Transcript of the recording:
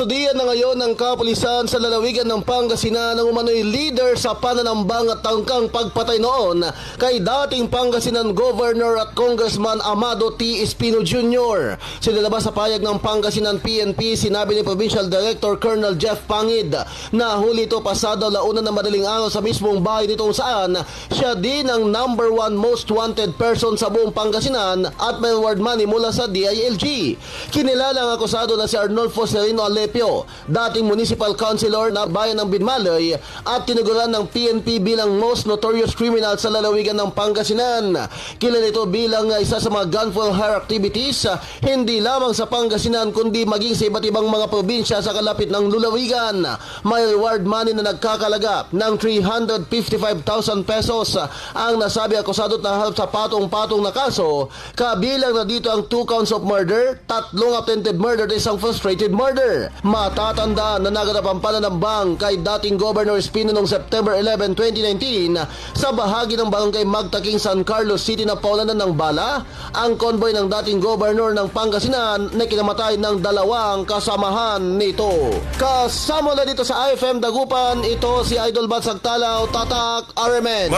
Kinustodiyan na ngayon ng kapulisan sa lalawigan ng Pangasinan ng umano'y leader sa pananambang at tangkang pagpatay noon kay dating Pangasinan Governor at Congressman Amado T. Espino Jr. Sinilabas sa payag ng Pangasinan PNP, sinabi ni Provincial Director Colonel Jeff Pangid na huli ito pasado launa ng madaling araw sa mismong bahay nitong saan siya din ang number one most wanted person sa buong Pangasinan at may reward money mula sa DILG. Kinilala ang akusado na si Arnolfo Sereno Alepio, dating municipal councilor na bayan ng Binmaloy at tinuguran ng PNP bilang most notorious criminal sa lalawigan ng Pangasinan. Kilala ito bilang isa sa mga gun for hire activities hindi lamang sa Pangasinan kundi maging sa iba't ibang mga probinsya sa kalapit ng lulawigan. May reward money na nagkakalaga ng 355,000 pesos ang nasabi akusado at naharap sa patong-patong na kaso kabilang na dito ang two counts of murder, tatlong attempted murder at isang frustrated murder. Matatandaan na naganap ang pananambang kay dating Governor Espino noong September 11, 2019 sa bahagi ng barangay Magtaking San Carlos City na paulanan ng bala ang convoy ng dating Governor ng Pangasinan na kinamatay ng dalawang kasamahan nito. Kasama na dito sa IFM Dagupan, ito si Idol Batsag Talaw, Tatak RMN.